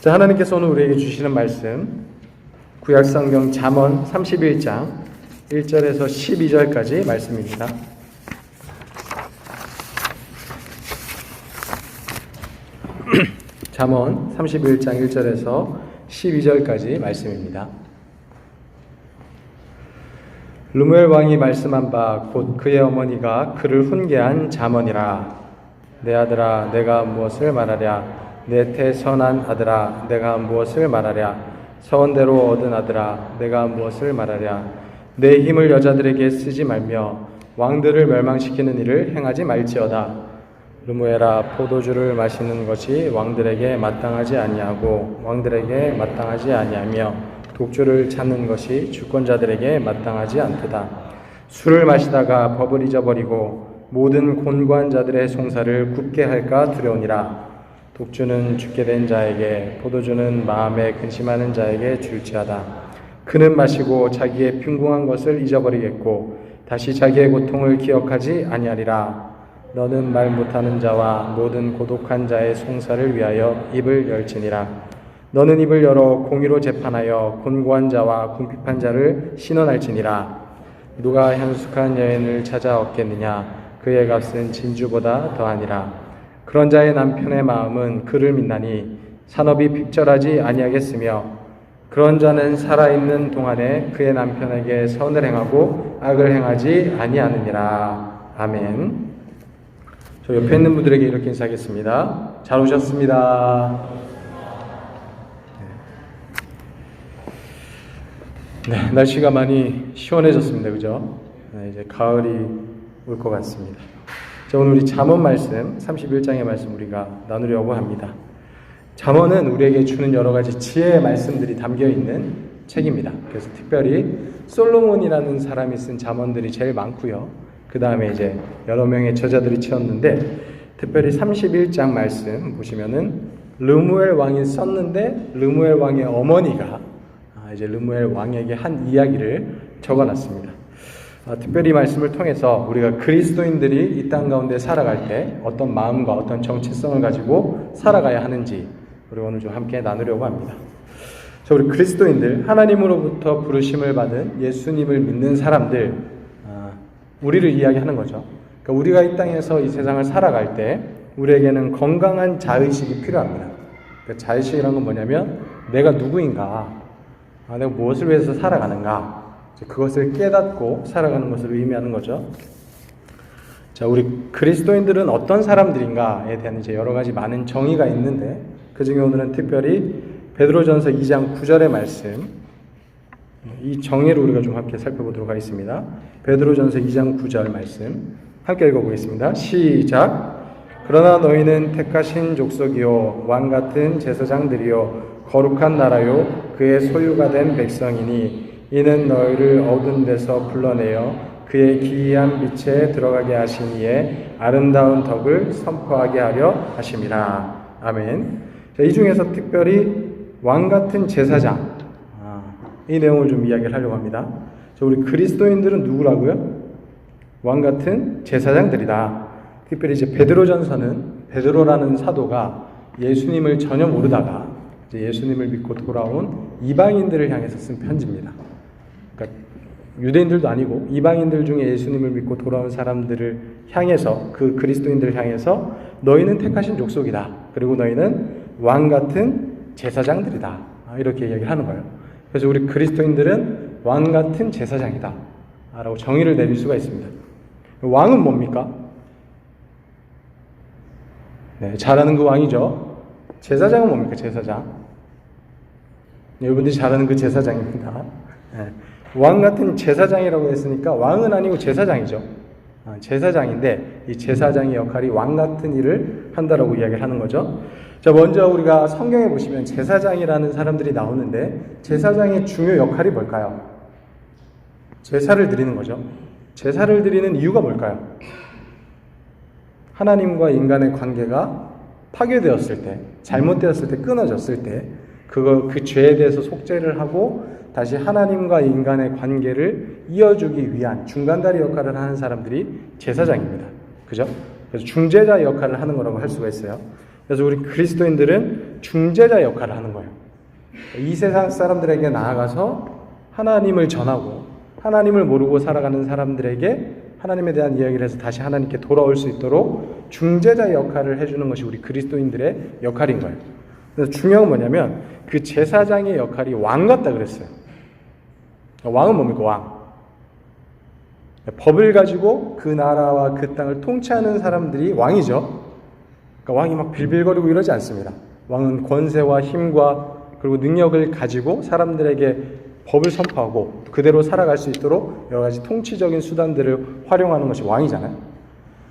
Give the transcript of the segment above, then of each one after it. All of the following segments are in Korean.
자, 하나님께서 오늘 우리에게 주시는 말씀 구약성경 잠언 31장 1절에서 12절까지 말씀입니다. 잠언 31장 1절에서 12절까지 말씀입니다. 루무엘 왕이 말씀한 바 곧 그의 어머니가 그를 훈계한 잠언이라 내 아들아 내가 무엇을 말하랴 내 태 선한 아들아 내가 무엇을 말하랴 서원대로 얻은 아들아 내가 무엇을 말하랴 내 힘을 여자들에게 쓰지 말며 왕들을 멸망시키는 일을 행하지 말지어다 루무에라 포도주를 마시는 것이 왕들에게 마땅하지 아니하고 왕들에게 마땅하지 아니하며 독주를 찾는 것이 주권자들에게 마땅하지 않도다. 술을 마시다가 법을 잊어버리고 모든 곤고한 자들의 송사를 굽게 할까 두려우니라. 독주는 죽게 된 자에게 포도주는 마음에 근심하는 자에게 줄지하다. 그는 마시고 자기의 흉궁한 것을 잊어버리겠고 다시 자기의 고통을 기억하지 아니하리라. 너는 말 못하는 자와 모든 고독한 자의 송사를 위하여 입을 열지니라. 너는 입을 열어 공의로 재판하여 곤고한 자와 궁핍한 자를 신원할지니라. 누가 현숙한 여인을 찾아 얻겠느냐? 그의 값은 진주보다 더하니라. 그런 자의 남편의 마음은 그를 믿나니 산업이 핍절하지 아니하겠으며 그런 자는 살아있는 동안에 그의 남편에게 선을 행하고 악을 행하지 아니하느니라. 아멘. 저 옆에 있는 분들에게 이렇게 인사하겠습니다. 잘 오셨습니다. 네, 날씨가 많이 시원해졌습니다. 그죠? 네, 이제 가을이 올 것 같습니다. 자, 오늘 우리 잠언 말씀, 31장의 말씀 우리가 나누려고 합니다. 잠언은 우리에게 주는 여러 가지 지혜의 말씀들이 담겨 있는 책입니다. 그래서 특별히 솔로몬이라는 사람이 쓴 잠언들이 제일 많고요. 그 다음에 이제 여러 명의 저자들이 채웠는데 특별히 31장 말씀 보시면은 르무엘 왕이 썼는데 르무엘 왕의 어머니가 아, 이제 르무엘 왕에게 한 이야기를 적어놨습니다. 아, 특별히 이 말씀을 통해서 우리가 그리스도인들이 이 땅 가운데 살아갈 때 어떤 마음과 어떤 정체성을 가지고 살아가야 하는지 우리 오늘 좀 함께 나누려고 합니다. 자, 우리 그리스도인들 하나님으로부터 부르심을 받은 예수님을 믿는 사람들 아, 우리를 이야기하는 거죠. 그러니까 우리가 이 땅에서 이 세상을 살아갈 때 우리에게는 건강한 자의식이 필요합니다. 그러니까 자의식이라는 건 뭐냐면 내가 누구인가, 아, 내가 무엇을 위해서 살아가는가, 그것을 깨닫고 살아가는 것을 의미하는 거죠. 자, 우리 그리스도인들은 어떤 사람들인가에 대한 이제 여러 가지 많은 정의가 있는데 그 중에 오늘은 특별히 베드로전서 2장 9절의 말씀 이 정의를 우리가 좀 함께 살펴보도록 하겠습니다. 베드로전서 2장 9절 말씀 함께 읽어보겠습니다. 시작. 그러나 너희는 택하신 족속이요 왕 같은 제사장들이요 거룩한 나라요 그의 소유가 된 백성이니 이는 너희를 어두운 데서 불러내어 그의 기이한 빛에 들어가게 하신 이에 아름다운 덕을 선포하게 하려 하심이라. 아멘. 자, 이 중에서 특별히 왕 같은 제사장 아, 이 내용을 좀 이야기를 하려고 합니다. 자, 우리 그리스도인들은 누구라고요? 왕 같은 제사장들이다. 특별히 이제 베드로전서는 베드로라는 사도가 예수님을 전혀 모르다가 예수님을 믿고 돌아온 이방인들을 향해서 쓴 편지입니다. 그러니까 유대인들도 아니고 이방인들 중에 예수님을 믿고 돌아온 사람들을 향해서 그 그리스도인들을 향해서 너희는 택하신 족속이다. 그리고 너희는 왕 같은 제사장들이다. 아, 이렇게 이야기를 하는 거예요. 그래서 우리 그리스도인들은 왕 같은 제사장이다. 라고 정의를 내릴 수가 있습니다. 왕은 뭡니까? 네, 잘하는 그 왕이죠. 제사장은 뭡니까? 제사장. 네, 여러분들이 잘하는 그 제사장입니다. 네. 왕 같은 제사장이라고 했으니까 왕은 아니고 제사장이죠. 아, 제사장인데 이 제사장의 역할이 왕 같은 일을 한다라고 이야기를 하는 거죠. 자, 먼저 우리가 성경에 보시면 제사장이라는 사람들이 나오는데 제사장의 중요 역할이 뭘까요? 제사를 드리는 거죠. 제사를 드리는 이유가 뭘까요? 하나님과 인간의 관계가 파괴되었을 때, 잘못되었을 때, 끊어졌을 때, 그거 그 죄에 대해서 속죄를 하고 다시 하나님과 인간의 관계를 이어주기 위한 중간다리 역할을 하는 사람들이 제사장입니다. 그죠? 그래서 중재자 역할을 하는 거라고 할 수가 있어요. 그래서 우리 그리스도인들은 중재자 역할을 하는 거예요. 이 세상 사람들에게 나아가서 하나님을 전하고 하나님을 모르고 살아가는 사람들에게 하나님에 대한 이야기를 해서 다시 하나님께 돌아올 수 있도록 중재자 역할을 해주는 것이 우리 그리스도인들의 역할인 거예요. 그래서 중요한 건 뭐냐면 그 제사장의 역할이 왕 같다 그랬어요. 왕은 뭡니까? 왕. 법을 가지고 그 나라와 그 땅을 통치하는 사람들이 왕이죠. 그러니까 왕이 막 빌빌거리고 이러지 않습니다. 왕은 권세와 힘과 그리고 능력을 가지고 사람들에게 법을 선포하고 그대로 살아갈 수 있도록 여러 가지 통치적인 수단들을 활용하는 것이 왕이잖아요.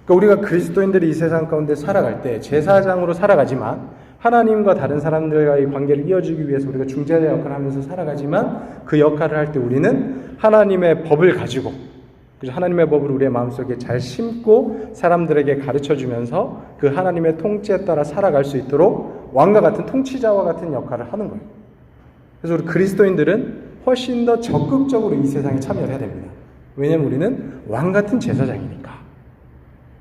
그러니까 우리가 그리스도인들이 이 세상 가운데 살아갈 때 제사장으로 살아가지만 하나님과 다른 사람들과의 관계를 이어주기 위해서 우리가 중재자 역할을 하면서 살아가지만 그 역할을 할 때 우리는 하나님의 법을 가지고 그래서 하나님의 법을 우리의 마음속에 잘 심고 사람들에게 가르쳐 주면서 그 하나님의 통치에 따라 살아갈 수 있도록 왕과 같은 통치자와 같은 역할을 하는 거예요. 그래서 우리 그리스도인들은 훨씬 더 적극적으로 이 세상에 참여를 해야 됩니다. 왜냐하면 우리는 왕 같은 제사장이니까.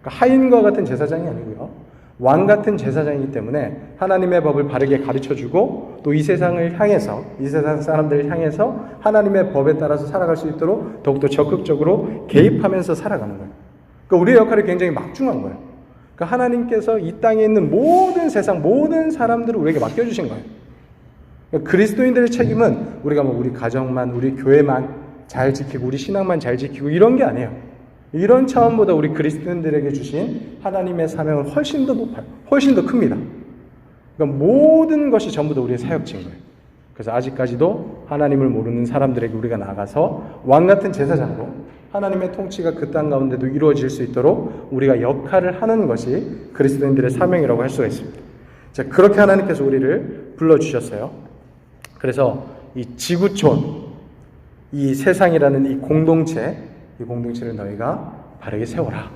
그러니까 하인과 같은 제사장이 아니고요. 왕 같은 제사장이기 때문에 하나님의 법을 바르게 가르쳐 주고 또 이 세상을 향해서 이 세상 사람들을 향해서 하나님의 법에 따라서 살아갈 수 있도록 더욱더 적극적으로 개입하면서 살아가는 거예요. 그러니까 우리의 역할이 굉장히 막중한 거예요. 그러니까 하나님께서 이 땅에 있는 모든 세상 모든 사람들을 우리에게 맡겨 주신 거예요. 그러니까 그리스도인들의 책임은 우리가 뭐 우리 가정만 우리 교회만 잘 지키고 우리 신앙만 잘 지키고 이런 게 아니에요. 이런 차원보다 우리 그리스도인들에게 주신 하나님의 사명은 훨씬 더 높아요. 훨씬 더 큽니다. 그러니까 모든 것이 전부 다 우리의 사역지인 거예요. 그래서 아직까지도 하나님을 모르는 사람들에게 우리가 나가서 왕 같은 제사장으로 하나님의 통치가 그 땅 가운데도 이루어질 수 있도록 우리가 역할을 하는 것이 그리스도인들의 사명이라고 할 수가 있습니다. 자, 그렇게 하나님께서 우리를 불러주셨어요. 그래서 이 지구촌, 이 세상이라는 이 공동체, 이 공동체를 너희가 바르게 세워라.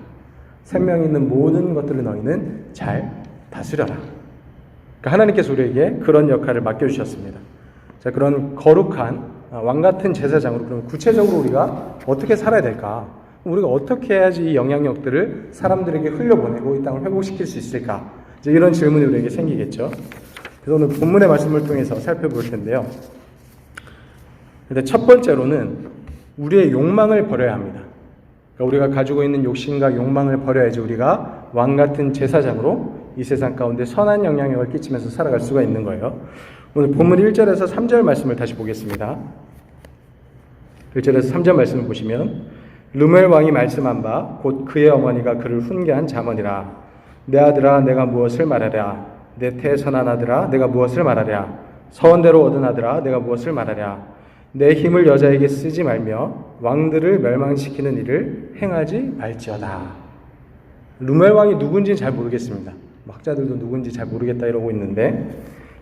생명 있는 모든 것들을 너희는 잘 다스려라. 그러니까 하나님께서 우리에게 그런 역할을 맡겨주셨습니다. 자, 그런 거룩한 아, 왕 같은 제사장으로 그럼 구체적으로 우리가 어떻게 살아야 될까? 우리가 어떻게 해야지 이 영향력들을 사람들에게 흘려보내고 이 땅을 회복시킬 수 있을까? 이제 이런 질문이 우리에게 생기겠죠. 그래서 오늘 본문의 말씀을 통해서 살펴볼 텐데요. 근데 첫 번째로는 우리의 욕망을 버려야 합니다. 그러니까 우리가 가지고 있는 욕심과 욕망을 버려야지 우리가 왕 같은 제사장으로 이 세상 가운데 선한 영향력을 끼치면서 살아갈 수가 있는 거예요. 오늘 본문 1절에서 3절 말씀을 다시 보겠습니다. 1절에서 3절 말씀을 보시면 르멜 왕이 말씀한 바 곧 그의 어머니가 그를 훈계한 자문이라 내 아들아 내가 무엇을 말하랴 내 태선한 아들아 내가 무엇을 말하랴 서원대로 얻은 아들아 내가 무엇을 말하랴 내 힘을 여자에게 쓰지 말며 왕들을 멸망시키는 일을 행하지 말지어다. 루멜 왕이 누군지는 잘 모르겠습니다. 학자들도 누군지 잘 모르겠다 이러고 있는데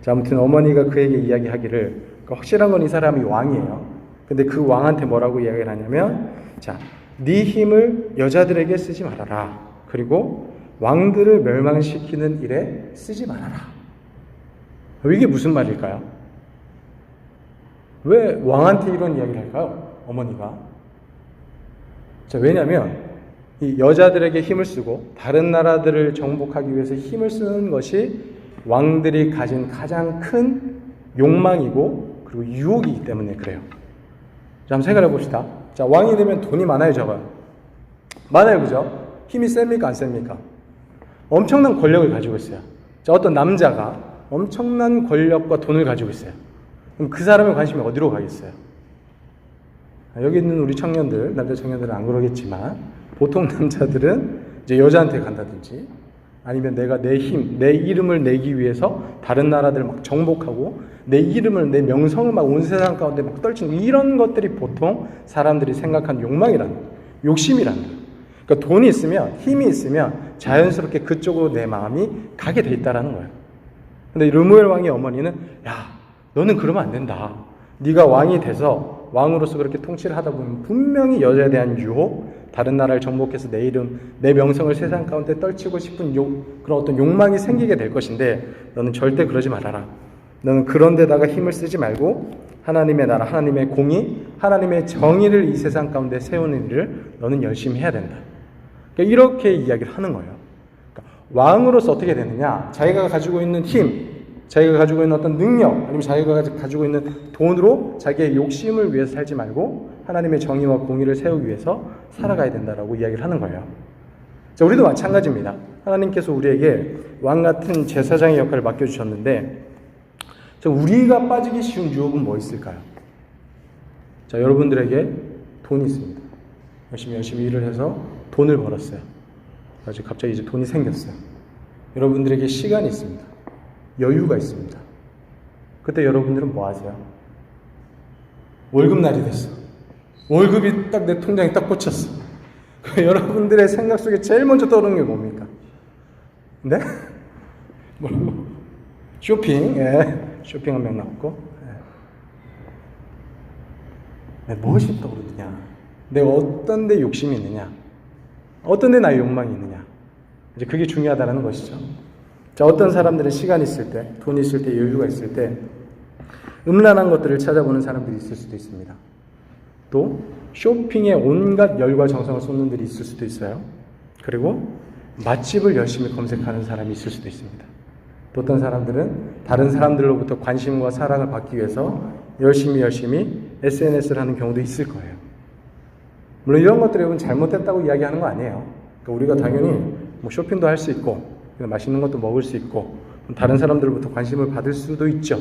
자, 아무튼 어머니가 그에게 이야기하기를 그러니까 확실한 건 이 사람이 왕이에요. 근데 그 왕한테 뭐라고 이야기를 하냐면 자, 네 힘을 여자들에게 쓰지 말아라. 그리고 왕들을 멸망시키는 일에 쓰지 말아라. 이게 무슨 말일까요? 왜 왕한테 이런 이야기를 할까요? 어머니가. 자, 왜냐면 이 여자들에게 힘을 쓰고 다른 나라들을 정복하기 위해서 힘을 쓰는 것이 왕들이 가진 가장 큰 욕망이고 그리고 유혹이기 때문에 그래요. 자, 한번 생각해 봅시다. 자, 왕이 되면 돈이 많아요, 적어요? 많아요, 그죠? 힘이 셉니까, 안 셉니까? 엄청난 권력을 가지고 있어요. 자, 어떤 남자가 엄청난 권력과 돈을 가지고 있어요. 그럼 그 사람의 관심이 어디로 가겠어요? 아, 여기 있는 우리 청년들, 남자 청년들은 안 그러겠지만, 보통 남자들은 이제 여자한테 간다든지, 아니면 내가 내 힘, 내 이름을 내기 위해서 다른 나라들 막 정복하고, 내 이름을, 내 명성을 막 온 세상 가운데 막 떨치는 이런 것들이 보통 사람들이 생각한 욕망이라는. 욕심이라는. 그러니까 돈이 있으면, 힘이 있으면 자연스럽게 그쪽으로 내 마음이 가게 돼 있다라는 거예요. 근데 르무엘 왕의 어머니는, 야, 너는 그러면 안 된다. 네가 왕이 돼서 왕으로서 그렇게 통치를 하다 보면 분명히 여자에 대한 유혹, 다른 나라를 정복해서 내 이름, 내 명성을 세상 가운데 떨치고 싶은 욕, 그런 어떤 욕망이 생기게 될 것인데 너는 절대 그러지 말아라. 너는 그런 데다가 힘을 쓰지 말고 하나님의 나라, 하나님의 공의, 하나님의 정의를 이 세상 가운데 세우는 일을 너는 열심히 해야 된다. 그러니까 이렇게 이야기를 하는 거예요. 그러니까 왕으로서 어떻게 되느냐? 자기가 가지고 있는 힘, 자기가 가지고 있는 어떤 능력 아니면 자기가 가지고 있는 돈으로 자기의 욕심을 위해서 살지 말고 하나님의 정의와 공의를 세우기 위해서 살아가야 된다라고 이야기를 하는 거예요. 자, 우리도 마찬가지입니다. 하나님께서 우리에게 왕 같은 제사장의 역할을 맡겨주셨는데, 자, 우리가 빠지기 쉬운 유혹은 뭐 있을까요? 자, 여러분들에게 돈이 있습니다. 열심히 열심히 일을 해서 돈을 벌었어요. 갑자기 이제 돈이 생겼어요. 여러분들에게 시간이 있습니다. 여유가 있습니다. 그때 여러분들은 뭐 하세요? 월급날이 됐어. 월급이 딱 내 통장에 딱 꽂혔어. 그 여러분들의 생각 속에 제일 먼저 떠오르는 게 뭡니까? 네? 뭐라고? 쇼핑, 예. 쇼핑 한 명 나왔고. 예. 네, 무엇이 떠오르느냐? 내가 어떤 데 욕심이 있느냐? 어떤 데 나의 욕망이 있느냐? 이제 그게 중요하다는 것이죠. 자, 어떤 사람들은 시간 있을 때, 돈 있을 때, 여유가 있을 때, 음란한 것들을 찾아보는 사람들이 있을 수도 있습니다. 또, 쇼핑에 온갖 열과 정성을 쏟는 들이 있을 수도 있어요. 그리고 맛집을 열심히 검색하는 사람이 있을 수도 있습니다. 또 어떤 사람들은 다른 사람들로부터 관심과 사랑을 받기 위해서 열심히 열심히 SNS를 하는 경우도 있을 거예요. 물론 이런 여러분 잘못됐다고 이야기하는 거 아니에요. 그러니까 우리가 당연히 뭐 쇼핑도 할 수 있고 맛있는 것도 먹을 수 있고 다른 사람들로부터 관심을 받을 수도 있죠.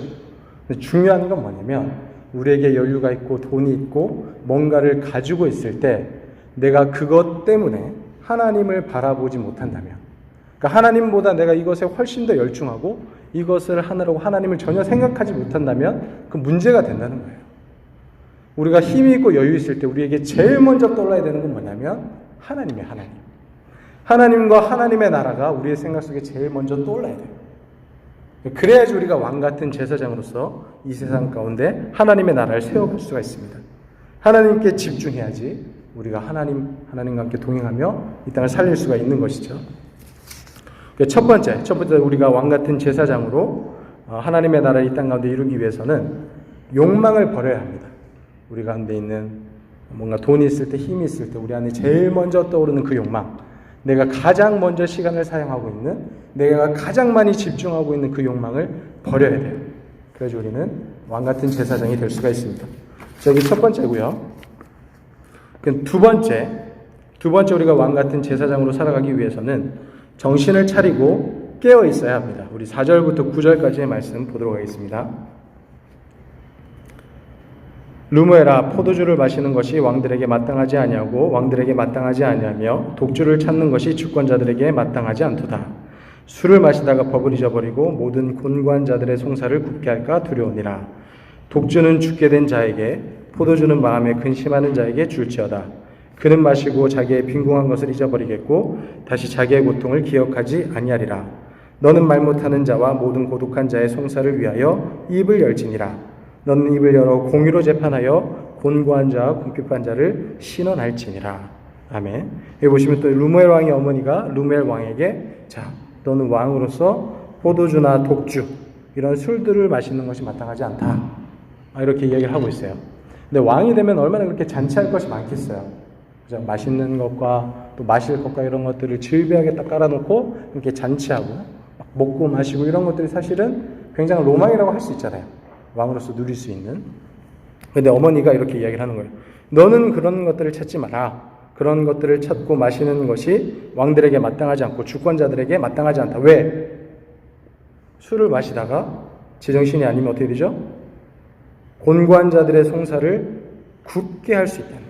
중요한 건 뭐냐면 우리에게 여유가 있고 돈이 있고 뭔가를 가지고 있을 때 내가 그것 때문에 하나님을 바라보지 못한다면 그러니까 하나님보다 내가 이것에 훨씬 더 열중하고 이것을 하느라고 하나님을 전혀 생각하지 못한다면 그 문제가 된다는 거예요. 우리가 힘이 있고 여유 있을 때 우리에게 제일 먼저 떠올라야 되는 건 뭐냐면 하나님의 하나님. 하나님과 하나님의 나라가 우리의 생각 속에 제일 먼저 떠올라야 돼요. 그래야지 우리가 왕 같은 제사장으로서 이 세상 가운데 하나님의 나라를 세워볼 수가 있습니다. 하나님께 집중해야지 우리가 하나님, 하나님과 함께 동행하며 이 땅을 살릴 수가 있는 것이죠. 첫 번째, 첫 번째 우리가 왕 같은 제사장으로 어, 하나님의 나라를 이 땅 가운데 이루기 위해서는 욕망을 버려야 합니다. 우리 가운데 있는 뭔가 돈이 있을 때, 힘이 있을 때, 우리 안에 제일 먼저 떠오르는 그 욕망. 내가 가장 먼저 시간을 사용하고 있는, 내가 가장 많이 집중하고 있는 그 욕망을 버려야 돼요. 그래서 우리는 왕 같은 제사장이 될 수가 있습니다. 저기 첫 번째고요. 두 번째, 두 번째 우리가 왕 같은 제사장으로 살아가기 위해서는 정신을 차리고 깨어 있어야 합니다. 우리 4절부터 9절까지의 말씀 보도록 하겠습니다. 루무에라 포도주를 마시는 것이 왕들에게 마땅하지 아니하고 왕들에게 마땅하지 아니하며 독주를 찾는 것이 주권자들에게 마땅하지 않도다. 술을 마시다가 법을 잊어버리고 모든 곤고한 자들의 송사를 굽게 할까 두려우니라. 독주는 죽게 된 자에게 포도주는 마음에 근심하는 자에게 줄지어다. 그는 마시고 자기의 빈궁한 것을 잊어버리겠고 다시 자기의 고통을 기억하지 아니하리라. 너는 말 못하는 자와 모든 고독한 자의 송사를 위하여 입을 열지니라. 너는 입을 열어 공의로 재판하여 곤고한 자와 궁핍한 자를 신원할지니라. 아멘. 여기 보시면 또 루멜 왕의 어머니가 루멜 왕에게 자, 너는 왕으로서 포도주나 독주 이런 술들을 마시는 것이 마땅하지 않다. 아, 이렇게 이야기를 하고 있어요. 근데 왕이 되면 얼마나 그렇게 잔치할 것이 많겠어요. 그죠? 맛있는 것과 또 마실 것과 이런 것들을 질비하게 딱 깔아놓고 이렇게 잔치하고 먹고 마시고 이런 것들이 사실은 굉장히 로망이라고 할 수 있잖아요. 왕으로서 누릴 수 있는. 근데 어머니가 이렇게 이야기를 하는 거예요. 너는 그런 것들을 찾지 마라. 그런 것들을 찾고 마시는 것이 왕들에게 마땅하지 않고 주권자들에게 마땅하지 않다. 왜? 술을 마시다가 제정신이 아니면 어떻게 되죠? 곤고한 자들의 송사를 굳게 할 수 있다는 거예요.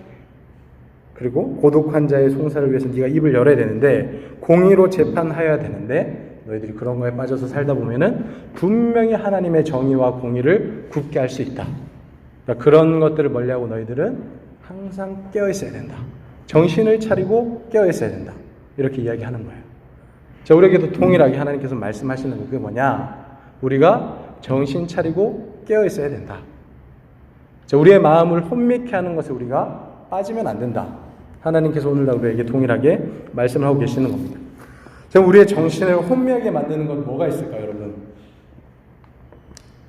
그리고 고독한 자의 송사를 위해서 네가 입을 열어야 되는데 공의로 재판하여야 되는데 너희들이 그런 거에 빠져서 살다 보면은 분명히 하나님의 정의와 공의를 굳게 할 수 있다. 그러니까 그런 것들을 멀리하고 너희들은 항상 깨어 있어야 된다. 정신을 차리고 깨어 있어야 된다. 이렇게 이야기하는 거예요. 자, 우리에게도 동일하게 하나님께서 말씀하시는 게 그게 뭐냐? 우리가 정신 차리고 깨어 있어야 된다. 자, 우리의 마음을 혼미케 하는 것에 우리가 빠지면 안 된다. 하나님께서 오늘날 우리에게 동일하게 말씀을 하고 계시는 겁니다. 자, 우리의 정신을 혼미하게 만드는 건 뭐가 있을까요, 여러분?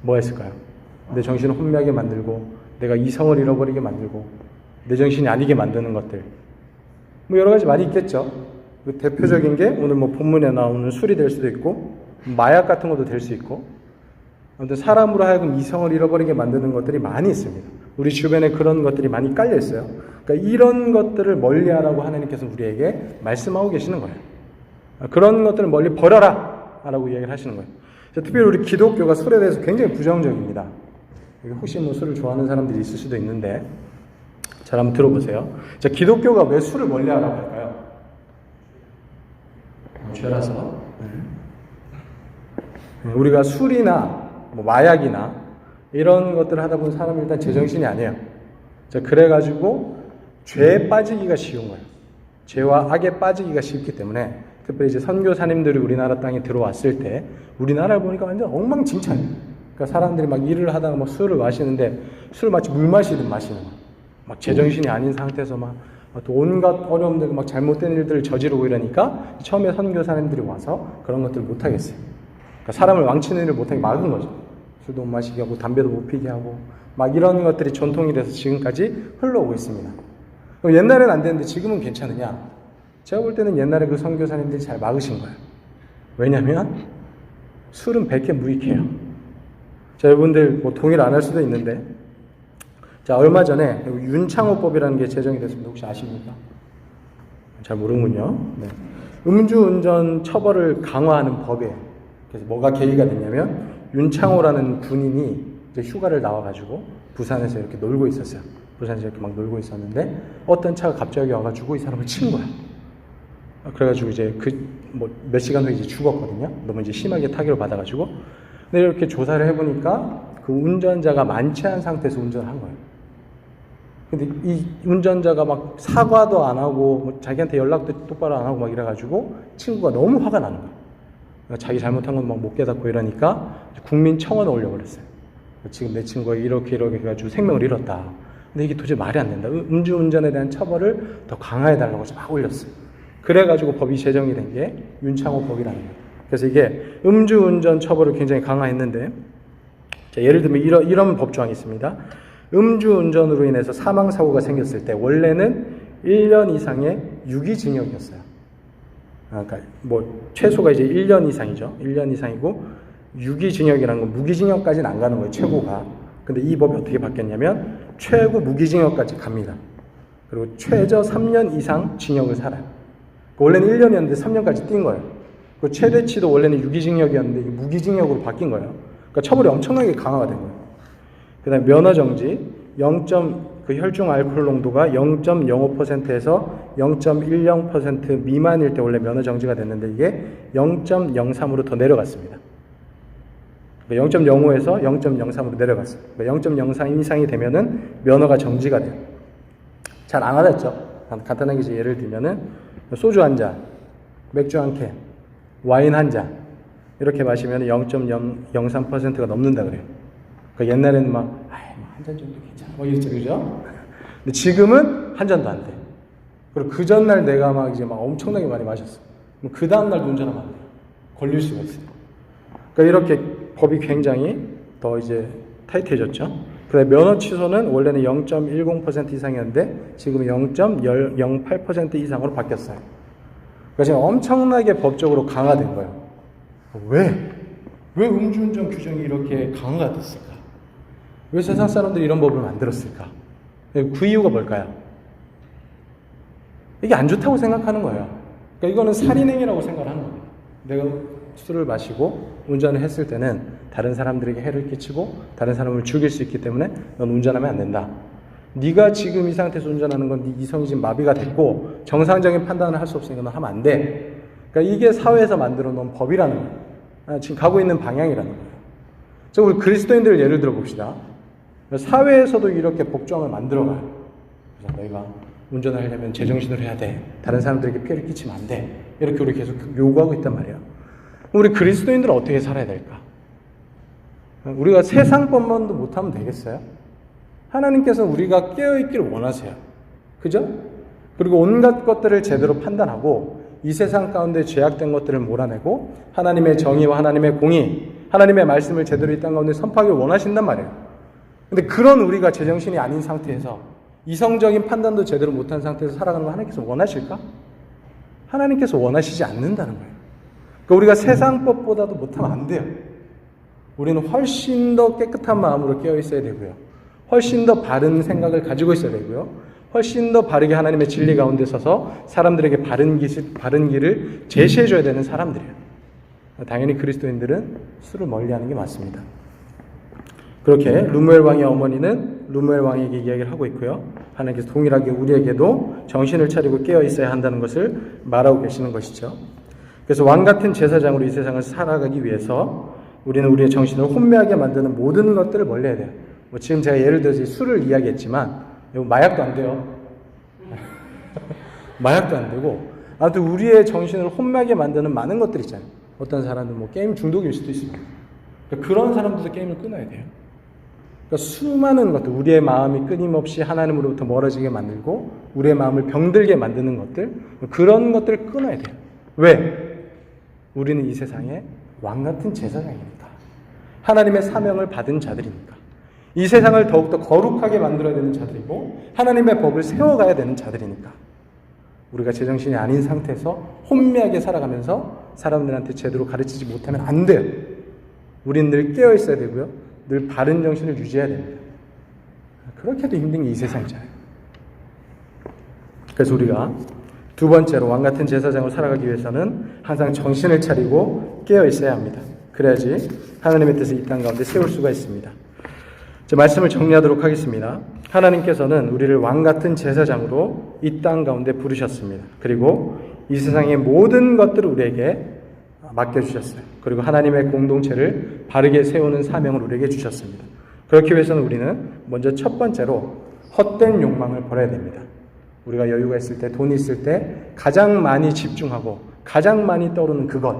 뭐가 있을까요? 내 정신을 혼미하게 만들고, 내가 이성을 잃어버리게 만들고, 내 정신이 아니게 만드는 것들. 뭐 여러 가지 많이 있겠죠. 그 대표적인 게 오늘 뭐 본문에 나오는 술이 될 수도 있고, 마약 같은 것도 될 수 있고, 아무튼 사람으로 하여금 이성을 잃어버리게 만드는 것들이 많이 있습니다. 우리 주변에 그런 것들이 많이 깔려 있어요. 그러니까 이런 것들을 멀리하라고 하나님께서 우리에게 말씀하고 계시는 거예요. 그런 것들을 멀리 버려라 라고 이야기를 하시는 거예요. 특별히 우리 기독교가 술에 대해서 굉장히 부정적입니다. 혹시 뭐 술을 좋아하는 사람들이 있을 수도 있는데 잘 한번 들어보세요. 자, 기독교가 왜 술을 멀리 하라고 할까요? 죄라서. 네. 우리가 술이나 뭐 마약이나 이런 것들을 하다 보면 사람이 일단 제정신이 아니에요. 자, 그래가지고 죄에 빠지기가 쉬운 거예요. 죄와 악에 빠지기가 쉽기 때문에 특별히 이제 선교사님들이 우리나라 땅에 들어왔을 때 우리나라를 보니까 완전 엉망진창이에요. 그러니까 사람들이 막 일을 하다가 막 술을 마시는데 술을 마치 물 마시듯 마시는 거예요. 막 제정신이 아닌 상태에서 막 또 온갖 어려움들, 막 잘못된 일들을 저지르고 이러니까 처음에 선교사님들이 와서 그런 것들을 못 하겠어요. 그러니까 사람을 왕치는 일을 못하게 막은 거죠. 술도 못 마시게 하고 담배도 못 피게 하고 막 이런 것들이 전통이 돼서 지금까지 흘러오고 있습니다. 옛날엔 안 되는데 지금은 괜찮으냐? 제가 볼 때는 옛날에 그 선교사님들이 잘 막으신 거예요. 왜냐하면 술은 백해 무익해요. 자, 여러분들 뭐 동의를 안 할 수도 있는데 자, 얼마 전에 윤창호법이라는 게 제정이 됐습니다. 혹시 아십니까? 잘 모르는군요. 네. 음주운전 처벌을 강화하는 법에 그래서 뭐가 계기가 됐냐면 윤창호라는 군인이 이제 휴가를 나와가지고 부산에서 이렇게 놀고 있었어요. 부산에서 이렇게 막 놀고 있었는데 어떤 차가 갑자기 와가지고 이 사람을 친 거야. 그래가지고 이제 그 뭐 몇 시간 후에 이제 죽었거든요. 너무 이제 심하게 타격을 받아가지고. 근데 이렇게 조사를 해보니까 그 운전자가 만취한 상태에서 운전을 한 거예요. 근데 이 운전자가 막 사과도 안 하고 뭐 자기한테 연락도 똑바로 안 하고 막 이래가지고 친구가 너무 화가 나는 거예요. 그러니까 자기 잘못한 건 막 못 깨닫고 이러니까 국민청원에 올려버렸어요. 지금 내 친구가 이렇게 이렇게 해가지고 생명을 잃었다. 근데 이게 도저히 말이 안 된다. 음주운전에 대한 처벌을 더 강화해달라고 막 올렸어요. 그래가지고 법이 제정이 된 게 윤창호 법이라는 거예요. 그래서 이게 음주운전 처벌을 굉장히 강화했는데, 자, 예를 들면 이런, 이런 법조항이 있습니다. 음주운전으로 인해서 사망사고가 생겼을 때 원래는 1년 이상의 유기징역이었어요. 아, 그러니까 뭐 최소가 이제 1년 이상이죠. 1년 이상이고 유기징역이라는 건 무기징역까지는 안 가는 거예요. 최고가. 근데 이 법이 어떻게 바뀌었냐면 최고 무기징역까지 갑니다. 그리고 최저 3년 이상 징역을 살아요. 원래는 1년이었는데 3년까지 뛴 거예요. 그 최대치도 원래는 유기징역이었는데 무기징역으로 바뀐 거예요. 그러니까 처벌이 엄청나게 강화가 된 거예요. 그다음에 면허 정지 0. 그 혈중 알코올 농도가 0.05%에서 0.10% 미만일 때 원래 면허 정지가 됐는데 이게 0.03으로 더 내려갔습니다. 0.05에서 0.03으로 내려갔어요. 0.03 이상이 되면은 면허가 정지가 돼요. 잘안 하셨죠? 간단하게 예를 들면은 소주 한 잔, 맥주 한 캔, 와인 한 잔, 이렇게 마시면 0.03%가 넘는다 그래요. 그러니까 옛날에는 막, 한잔 정도 괜찮아. 뭐 이랬죠, 그죠? 근데 지금은 한 잔도 안 돼. 그리고 그 전날 내가 막 이제 막 엄청나게 많이 마셨어. 그 다음날도 운전하면 안 돼. 걸릴 수가 있어요. 그러니까 이렇게 법이 굉장히 더 이제 타이트해졌죠. 그래 면허 취소는 원래는 0.10% 이상이었는데 지금 0.008% 이상으로 바뀌었어요. 그러니까 지금 엄청나게 법적으로 강화된 거예요. 왜? 왜 음주운전 규정이 이렇게 강화가 됐을까? 왜 세상 사람들이 이런 법을 만들었을까? 그 이유가 뭘까요? 이게 안 좋다고 생각하는 거예요. 그러니까 이거는 살인행위라고 생각을 하는 겁니다. 내가 술을 마시고 운전을 했을 때는 다른 사람들에게 해를 끼치고 다른 사람을 죽일 수 있기 때문에 넌 운전하면 안 된다. 네가 지금 이 상태에서 운전하는 건 네 이성이 지금 마비가 됐고 정상적인 판단을 할 수 없으니까 넌 하면 안 돼. 그러니까 이게 사회에서 만들어 놓은 법이라는 거예요. 아, 지금 가고 있는 방향이라는 거예요. 자, 우리 그리스도인들을 예를 들어 봅시다. 사회에서도 이렇게 법조항을 만들어 가요. 그래서 너희가 운전을 하려면 제정신으로 해야 돼. 다른 사람들에게 피해를 끼치면 안 돼. 이렇게 우리 계속 요구하고 있단 말이에요. 우리 그리스도인들은 어떻게 살아야 될까? 우리가 세상 법만도 못하면 되겠어요? 하나님께서 우리가 깨어있기를 원하세요. 그죠? 그리고 온갖 것들을 제대로 판단하고 이 세상 가운데 죄악된 것들을 몰아내고 하나님의 정의와 하나님의 공의, 하나님의 말씀을 제대로 이 땅 가운데 선포하길 원하신단 말이에요. 근데 그런 우리가 제정신이 아닌 상태에서 이성적인 판단도 제대로 못한 상태에서 살아가는 거 하나님께서 원하실까? 하나님께서 원하시지 않는다는 거예요. 그러니까 우리가 세상 법보다도 못하면 안 돼요. 우리는 훨씬 더 깨끗한 마음으로 깨어 있어야 되고요. 훨씬 더 바른 생각을 가지고 있어야 되고요. 훨씬 더 바르게 하나님의 진리 가운데 서서 사람들에게 바른 길, 바른 길을 제시해 줘야 되는 사람들이에요. 당연히 그리스도인들은 술을 멀리 하는 게 맞습니다. 그렇게 루무엘 왕의 어머니는 루무엘 왕에게 이야기를 하고 있고요. 하나님께서 동일하게 우리에게도 정신을 차리고 깨어 있어야 한다는 것을 말하고 계시는 것이죠. 그래서 왕 같은 제사장으로 이 세상을 살아가기 위해서 우리는 우리의 정신을 혼미하게 만드는 모든 것들을 멀리 해야 돼요. 뭐 지금 제가 예를 들어서 술을 이야기했지만 마약도 안 돼요. 마약도 안 되고 아무튼 우리의 정신을 혼미하게 만드는 많은 것들 있잖아요. 어떤 사람은 뭐 게임 중독일 수도 있습니다. 그러니까 그런 사람들도 게임을 끊어야 돼요. 그러니까 수많은 것들, 우리의 마음이 끊임없이 하나님으로부터 멀어지게 만들고 우리의 마음을 병들게 만드는 것들, 그런 것들을 끊어야 돼요. 왜? 우리는 이 세상에 왕 같은 제사장이니까. 하나님의 사명을 받은 자들이니까. 이 세상을 더욱더 거룩하게 만들어야 되는 자들이고 하나님의 법을 세워가야 되는 자들이니까. 우리가 제정신이 아닌 상태에서 혼미하게 살아가면서 사람들한테 제대로 가르치지 못하면 안 돼요. 우리는 늘 깨어 있어야 되고요. 늘 바른 정신을 유지해야 됩니다. 그렇게도 힘든 게 이 세상이잖아요. 그래서 우리가 두 번째로 왕 같은 제사장으로 살아가기 위해서는 항상 정신을 차리고 깨어 있어야 합니다. 그래야지 하나님의 뜻을 이 땅 가운데 세울 수가 있습니다. 제 말씀을 정리하도록 하겠습니다. 하나님께서는 우리를 왕 같은 제사장으로 이 땅 가운데 부르셨습니다. 그리고 이 세상의 모든 것들을 우리에게 맡겨주셨어요. 그리고 하나님의 공동체를 바르게 세우는 사명을 우리에게 주셨습니다. 그렇기 위해서는 우리는 먼저 첫 번째로 헛된 욕망을 버려야 됩니다. 우리가 여유가 있을 때, 돈이 있을 때 가장 많이 집중하고 가장 많이 떠오르는 그것.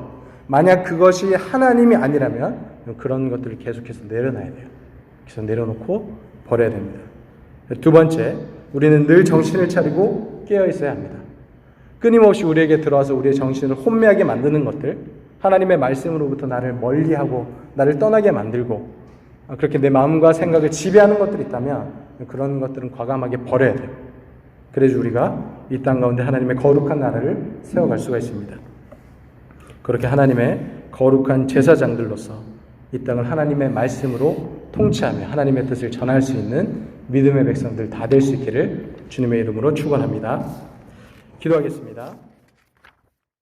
만약 그것이 하나님이 아니라면 그런 것들을 계속해서 내려놔야 돼요. 그래서 내려놓고 버려야 됩니다. 두 번째, 우리는 늘 정신을 차리고 깨어 있어야 합니다. 끊임없이 우리에게 들어와서 우리의 정신을 혼미하게 만드는 것들, 하나님의 말씀으로부터 나를 멀리하고 나를 떠나게 만들고 그렇게 내 마음과 생각을 지배하는 것들이 있다면 그런 것들은 과감하게 버려야 돼요. 그래서 우리가 이 땅 가운데 하나님의 거룩한 나라를 세워갈 수가 있습니다. 그렇게 하나님의 거룩한 제사장들로서 이 땅을 하나님의 말씀으로 통치하며 하나님의 뜻을 전할 수 있는 믿음의 백성들 다 될 수 있기를 주님의 이름으로 축원합니다. 기도하겠습니다.